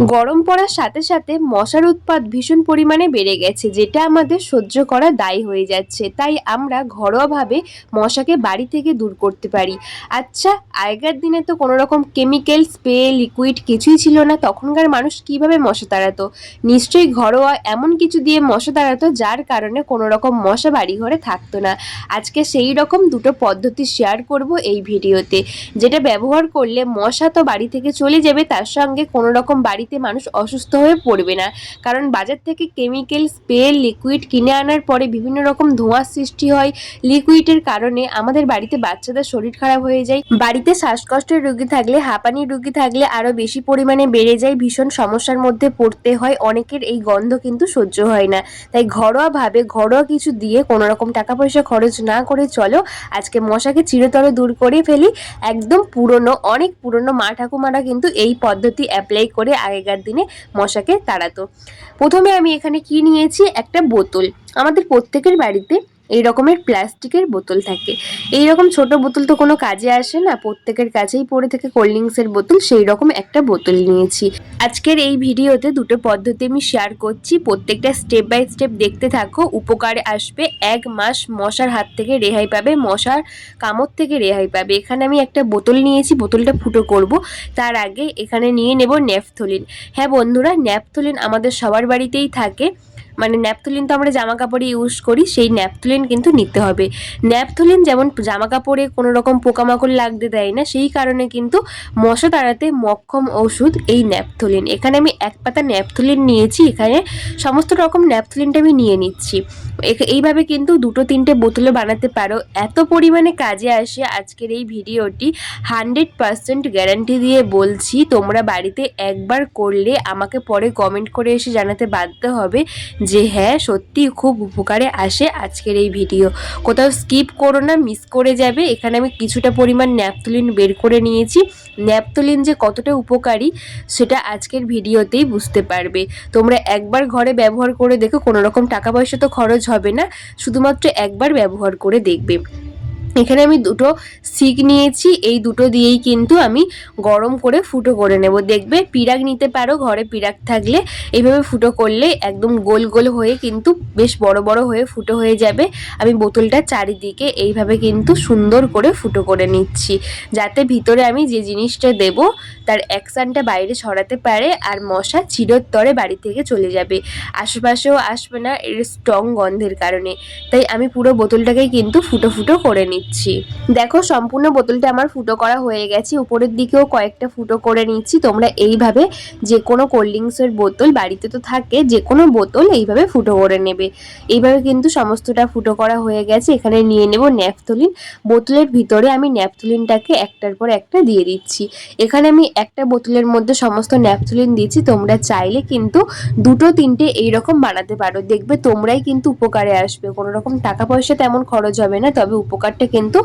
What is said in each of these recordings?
গরম পড়ার সাথে সাথে মশার উৎপাদ ভীষণ পরিমাণে বেড়ে গেছে, যেটা আমাদের সহ্য করা দায়ী হয়ে যাচ্ছে। তাই আমরা ঘরোয়াভাবে মশাকে বাড়ি থেকে দূর করতে পারি। আচ্ছা আগেকার দিনে তো কোনো রকম কেমিক্যাল স্প্রে লিকুইড কিছুই ছিল না। তখনকার মানুষ কীভাবে মশা তাড়াতো? নিশ্চয়ই ঘরোয়া এমন কিছু দিয়ে মশা তাড়াতো, যার কারণে কোনো রকম মশা বাড়ি ঘরে থাকতো না। আজকে সেই রকম দুটো পদ্ধতি শেয়ার করব এই ভিডিওতে, যেটা ব্যবহার করলে মশা তো বাড়ি থেকে চলে যাবে, তার সঙ্গে কোনো রকম বাড়িতে মানুষ অসুস্থ হয়ে পড়বে না। কারণ বাজার থেকে কেমিক্যাল স্প্রে লিকুইড কিনে আনার পরে বিভিন্ন রকম ধোঁয়ার সৃষ্টি হয়। লিকুইডের কারণে আমাদের বাড়িতে বাচ্চাদের শরীর খারাপ হয়ে যায়। বাড়িতে শ্বাসকষ্টের রোগী থাকলে হাঁপানির রোগী থাকলে আরও বেশি পরিমাণে বেড়ে যায়। ভীষণ সমস্যার মধ্যে পড়তে হয়। অনেকের এই গন্ধ কিন্তু সহ্য হয় না। তাই ঘরোয়াভাবে ঘরোয়া কিছু দিয়ে কোনো রকম টাকা পয়সা খরচ না করে চলো। আজকে মশাকে চিরতরে দূর করে ফেলি। একদম পুরনো, অনেক পুরনো মা ঠাকুমারা কিন্তু এই পদ্ধতি অ্যাপ্লাই করে আগেকার দিনে মশাকে তাড়াতো। প্রথমে আমি এখানে কি নিয়েছি? একটা বোতল। আমাদের প্রত্যেকের বাড়িতে এই রকমের প্লাস্টিকের বোতল থাকে। এই রকম ছোট বোতল তো কোনো কাজে আসে না। প্রত্যেকের কাছেই পড়ে থাকে কোল্ড ড্রিঙ্কসের বোতল। সেই রকম একটা বোতল নিয়েছি। আজকের এই ভিডিওতে দুটো পদ্ধতি আমি শেয়ার করছি। প্রত্যেকটা স্টেপ বাই স্টেপ দেখতে থাকো। উপকারে আসবে। এক মাস মশার হাত থেকে রেহাই পাবে। মশার কামড় থেকে রেহাই পাবে। এখানে আমি একটা বোতল নিয়েছি। বোতলটা ফুটো করব। তার আগে এখানে নিয়ে নেব ন্যাপথলিন। হ্যাঁ বন্ধুরা, ন্যাপথলিন আমাদের সবার বাড়িতেই থাকে। মানে ন্যাপথলিন তো আমরা জামা কাপড়ে ইউজ করি, সেই ন্যাপথলিন কিন্তু নিতে হবে। ন্যাপথলিন যেমন জামা কাপড়ে কোনো রকম পোকামাকড় লাগতে দেয় না, সেই কারণে কিন্তু মশা তাড়াতে মক্ষম ওষুধ এই ন্যাপথলিন। এখানে আমি এক পাতা ন্যাপথলিন নিয়েছি, এখানে সমস্ত রকম ন্যাপথলিনটা আমি নিয়ে নিচ্ছি। এইভাবে কিন্তু দুটো তিনটে বোতলে বানাতে পারো। এত পরিমাণে কাজে আসে আজকের এই ভিডিওটি। হান্ড্রেড পার্সেন্ট গ্যারান্টি দিয়ে বলছি, তোমরা বাড়িতে একবার করলে আমাকে পরে কমেন্ট করে এসে জানাতে বাধ্য হবে যে হ্যাঁ সত্যি খুব উপকারে আসে আজকের এই ভিডিও। কোথাও স্কিপ করো না, মিস করে যাবে। এখানে আমি কিছুটা পরিমাণ ন্যাপথলিন বের করে নিয়েছি। ন্যাপথলিন যে কতটা উপকারী, সেটা আজকের ভিডিওতেই বুঝতে পারবে। তোমরা একবার ঘরে ব্যবহার করে দেখো, কোনো রকম টাকা পয়সা তো খরচ হবে না শুধুমাত্র একবার ব্যবহার করে দেখবে। এখানে আমি দুটো সিক নিয়েছি, এই দুটো দিয়েই কিন্তু আমি গরম করে ফুটো করে নেব। দেখবে পিরাক নিতে পারো, ঘরে পিরাক থাকলে। এইভাবে ফুটো করলে একদম গোল গোল হয়ে কিন্তু বেশ বড় বড় হয়ে ফুটো হয়ে যাবে। আমি বোতলটা চারিদিকে এইভাবে কিন্তু সুন্দর করে ফুটো করে নিচ্ছি। যাতে ভিতরে আমি যে জিনিসটা দেব, তার অ্যাকশানটা বাইরে ছড়াতে পারে আর মশা চিরতরে বাড়ি থেকে চলে যাবে। আশেপাশেও আসবে না, এর স্ট্রং গন্ধের কারণে। তাই আমি পুরো বোতলটাকেই কিন্তু ফুটো ফুটো করে নিচ্ছি। দেখো, সম্পূর্ণ বোতলটা আমার ফুটো করা হয়ে গেছে। উপরের দিকেও কয়েকটা ফুটো করে নিচ্ছি। তোমরা এইভাবে যে কোনো কোল্ড ড্রিঙ্কসের বোতল, বাড়িতে তো থাকে যে কোনো বোতল এইভাবে ফুটো করে নেবে। এইভাবে কিন্তু সমস্তটা ফুটো করা হয়ে গেছে। এখানে নিয়ে নেব ন্যাপথলিন। বোতলের ভিতরে আমি ন্যাপথলিনটাকে একটার পর একটা দিয়ে দিচ্ছি। এখানে আমি একটা বোতলের মধ্যে সমস্ত ন্যাপথলিন দিচ্ছি। তোমরা চাইলে কিন্তু দুটো, তিনটে এইরকম বানাতে পারো। দেখবে তোমরাই কিন্তু উপকারে আসবে। কোনো রকম টাকা পয়সা তেমন খরচ হবে না, তবে উপকারটা কিন্তু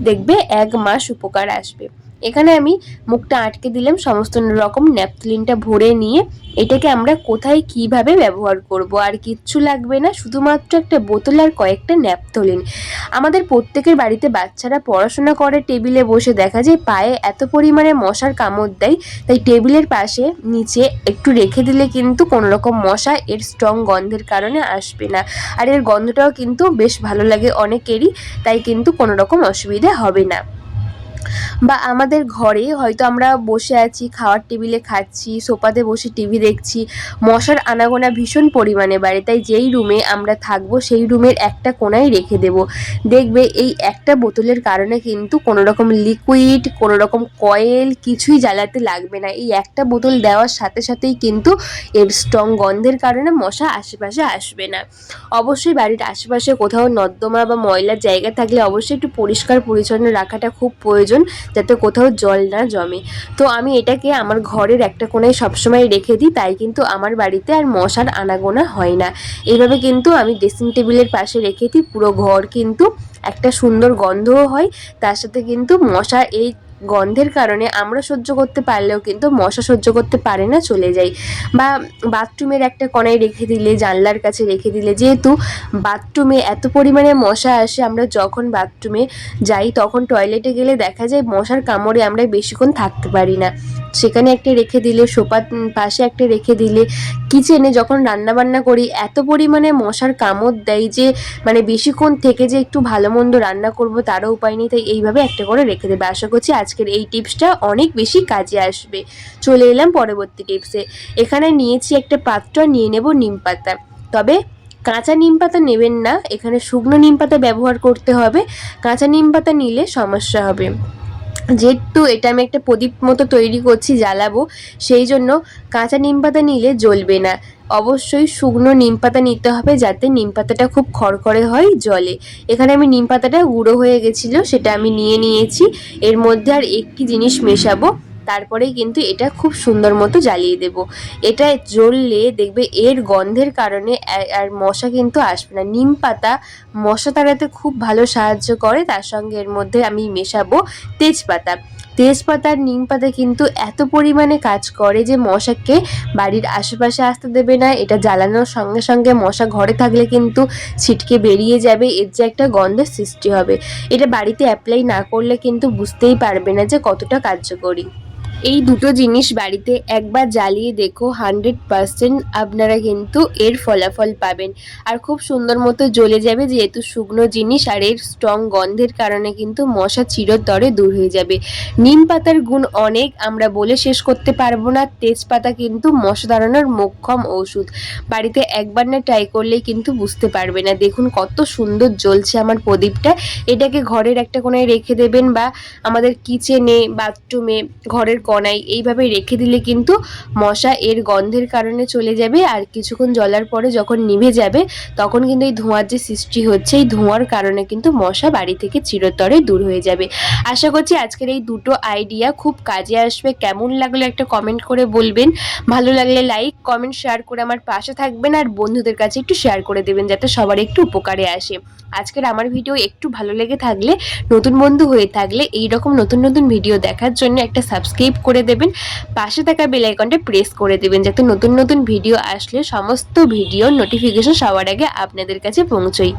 দেখবে এক মাস উপকার আসবে। এখানে আমি মুখটা আটকে দিলাম, সমস্ত রকম ন্যাপথলিনটা ভরে নিয়ে এটাকে আমরা কোথায় কীভাবে ব্যবহার করব? আর কিচ্ছু লাগবে না, শুধুমাত্র একটা বোতল আর কয়েকটা ন্যাপথলিন। আমাদের প্রত্যেকের বাড়িতে বাচ্চারা পড়াশোনা করে, টেবিলে বসে দেখা যায় পায়ে এত পরিমাণে মশার কামড় দেয়, তাই টেবিলের পাশে নিচে একটু রেখে দিলে কিন্তু কোনো রকম মশা এর স্ট্রং গন্ধের কারণে আসবে না। আর এর গন্ধটাও কিন্তু বেশ ভালো লাগে অনেকেরই, তাই কিন্তু কোনো রকম অসুবিধা হবে না। বা আমাদের ঘরে হয়তো আমরা বসে আছি, খাওয়ার টেবিলে খাচ্ছি সোফাতে বসে টিভি দেখছি, মশার আনাগোনা ভীষণ পরিমাণে বাড়ে, তাই যেই রুমে আমরা থাকব, সেই রুমের একটা কোনায় রেখে দেব। দেখবে এই একটা বোতলের কারণে কিন্তু কোনো রকম লিকুইড কোনো রকম কয়েল কিছুই জ্বালাতে লাগবে না। এই একটা বোতল দেওয়ার সাথে সাথেই কিন্তু এর স্ট্রং গন্ধের কারণে মশা আশেপাশে আসবে না। অবশ্যই বাড়ির আশেপাশে কোথাও নর্দমা বা ময়লার জায়গা থাকলে অবশ্যই একটু পরিষ্কার পরিচ্ছন্ন রাখাটা খুব প্রয়োজন। যাতে কোথাও জল না জমে। তো আমি এটাকে আমার ঘরের একটা কোণায় সবসময় রেখে দিই, তাই কিন্তু আমার বাড়িতে আর মশার আনাগোনা হয় না। এইভাবে কিন্তু আমি ড্রেসিং টেবিলের পাশে রেখে দিই, পুরো ঘর কিন্তু একটা সুন্দর গন্ধও হয়, তার সাথে কিন্তু মশা এই গন্ধের কারণে আমরা সহ্য করতে পারলেও কিন্তু মশা সহ্য করতে পারে না, চলে যায়। বা বাথরুমের একটা কোণায় রেখে দিলে, জানলার কাছে রেখে দিলে, যেহেতু বাথরুমে এত পরিমাণে মশা আসে, আমরা যখন বাথরুমে যাই, তখন টয়লেটে গেলে দেখা যায় মশার কামড়ে আমরা বেশিক্ষণ থাকতে পারি না। সেখানে একটা রেখে দিলে, সোফার পাশে একটা রেখে দিলে কিচেনে যখন রান্না বান্না করি, এত পরিমাণে মশার কামড় দেয় যে মানে বেশিক্ষণ থেকে যে একটু ভালো মন্দ রান্না করব তারও উপায় নেই, তাই এইভাবে একটা করে রেখে দেবে। আশা করছি আজকের এই টিপসটা অনেক বেশি কাজে আসবে। চলে এলাম পরবর্তী টিপসে। এখানে নিয়েছি একটা পাত্র, নিয়ে নেব নিম পাতা। তবে কাঁচা নিম পাতা নেবেন না, এখানে শুকনো নিম পাতা ব্যবহার করতে হবে। কাঁচা নিম পাতা নিলে সমস্যা হবে। যেহেতু এটা আমি একটা প্রদীপ মতো তৈরি করছি, জ্বালাবো। সেই জন্য কাঁচা নিম পাতা নিলে জ্বলবে না। অবশ্যই শুকনো নিম পাতা নিতে হবে যাতে নিম পাতাটা খুব খড়খড়ে হয় জলে। এখানে আমি নিম পাতাটা গুঁড়ো হয়ে গেছিল, সেটা আমি নিয়ে নিয়েছি। এর মধ্যে আর একটি জিনিস মেশাবো। তারপরেই কিন্তু এটা খুব সুন্দর মতো জ্বালিয়ে দেব। এটা জ্বললে দেখবে এর গন্ধের কারণে আর মশা কিন্তু আসবে না। নিম পাতা মশা তাড়াতে খুব ভালো সাহায্য করে, তার সঙ্গে এর মধ্যে আমি মেশাবো তেজপাতা। তেজপাতা আর নিম পাতা কিন্তু এত পরিমাণে কাজ করে যে মশাকে বাড়ির আশেপাশে আসতে দেবে না, এটা জ্বালানোর সঙ্গে সঙ্গে মশা ঘরে থাকলে কিন্তু ছিটকে বেরিয়ে যাবে, এর যে একটা গন্ধের সৃষ্টি হবে। এটা বাড়িতে অ্যাপ্লাই না করলে কিন্তু বুঝতেই পারবে না যে কতটা কার্যকরী। এই দুটো জিনিস বাড়িতে একবার জ্বালিয়ে দেখো হান্ড্রেড পার্সেন্ট আপনারা কিন্তু এর ফলাফল পাবেন। আর খুব সুন্দর মতো জ্বলে যাবে যেহেতু শুকনো জিনিস আর এর স্ট্রং গন্ধের কারণে কিন্তু মশা চিরতরে দূর হয়ে যাবে। নিম পাতার গুণ অনেক, আমরা বলে শেষ করতে পারব না। তেজপাতা কিন্তু মশা দাঁড়ানোর মোক্ষম ওষুধ। বাড়িতে একবার না ট্রাই করলেই কিন্তু বুঝতে পারবে না। দেখুন কত সুন্দর জ্বলছে আমার প্রদীপটা। এটাকে ঘরের একটা কোনায় রেখে দেবেন বা আমাদের কিচেনে বাথরুমে ঘরের কণায় এইভাবে রেখে দিলে কিন্তু মশা এর গন্ধের কারণে চলে যাবে আর কিছুক্ষণ জ্বলার পরে যখন নিভে যাবে, তখন কিন্তু এই ধোঁয়ার যে সৃষ্টি হচ্ছে, এই ধোঁয়ার কারণে কিন্তু মশা বাড়ি থেকে চিরতরে দূর হয়ে যাবে। আশা করছি আজকের এই দুটো আইডিয়া খুব কাজে আসবে। কেমন লাগল একটা কমেন্ট করে বলবেন। ভালো লাগলে লাইক কমেন্ট শেয়ার করে আমার পাশে থাকবেন আর বন্ধুদের কাছে একটু শেয়ার করে দেবেন যাতে সবার একটু উপকারে আসে। আজকের আমার ভিডিও একটু ভালো লেগে থাকলে, নতুন বন্ধু হয়ে থাকলে এই রকম নতুন নতুন ভিডিও দেখার জন্য একটা সাবস্ক্রাইব করে দেবেন, পাশে থাকা বেল আইকনটা প্রেস করে দেবেন, যাতে নতুন নতুন ভিডিও আসলে সমস্ত ভিডিও নোটিফিকেশন সবার আগে আপনাদের কাছে পৌঁছয়।